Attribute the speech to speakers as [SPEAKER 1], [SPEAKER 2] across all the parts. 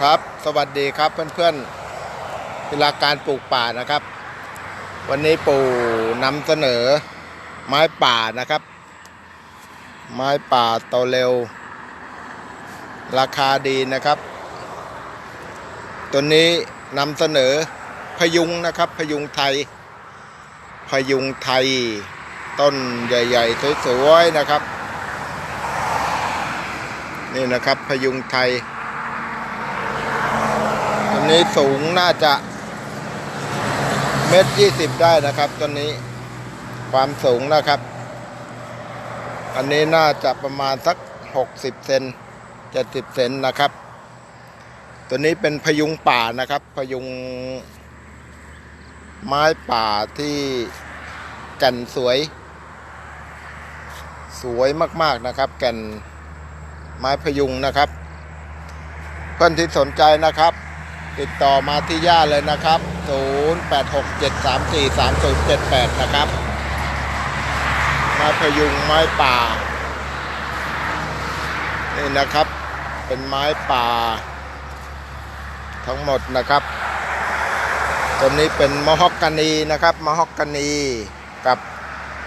[SPEAKER 1] ครับ สวัสดีครับเพื่อนๆเวลาการปลูกป่านะครับ วันนี้ปู่นำเสนอไม้ป่านะครับ ไม้ป่าโตเร็ว ราคาดีนะครับ ตัวนี้นำเสนอพยุงนะครับ พยุงไทย พยุงไทย ต้นใหญ่ ๆ สวย ๆ นะครับ นี่นะครับพยุงไทย นี้สูงน่าจะเมตรยี่สิบได้นะครับตัวนี้ความสูงนะครับ อันนี้น่าจะประมาณสักหกสิบเซนเจ็ดสิบเซนนะครับ ตัวนี้เป็นพยุงป่านะครับ พยุงไม้ป่าที่แก่นสวย สวยมากๆนะครับ แก่นไม้พยุงนะครับ เพื่อนที่สนใจนะครับ ติดต่อมาที่ย่าเลยนะครับ 0867343078 นะครับไม้พยุงไม้ป่า นี่นะครับ เป็นไม้ป่า ทั้งหมดนะครับ ตัวนี้เป็นมะฮอกกานีนะครับมะฮอกกานีกับ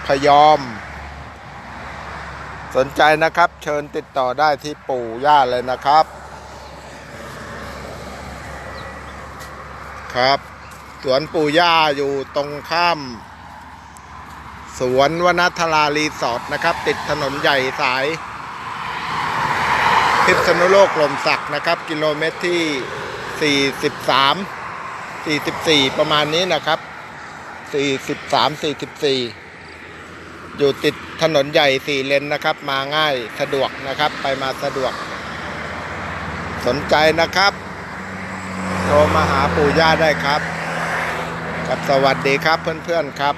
[SPEAKER 1] พยอม สนใจนะครับ เชิญติดต่อได้ที่ปู่ย่าเลยนะครับ ครับ สวนปู่ย่าอยู่ตรงข้าม สวนวนัทรารีสอร์ทนะครับ ติดถนนใหญ่สาย พิษณุโลกลมศักนะครับ กิโลเมตรที่ 43 44 ประมาณนี้นะครับ 43 44 อยู่ติดถนนใหญ่สี่เลนนะครับ มาง่ายสะดวกนะครับ ไปมาสะดวก สนใจนะครับ โทรมาหาปู่ย่าได้ครับครับสวัสดีครับเพื่อนๆครับ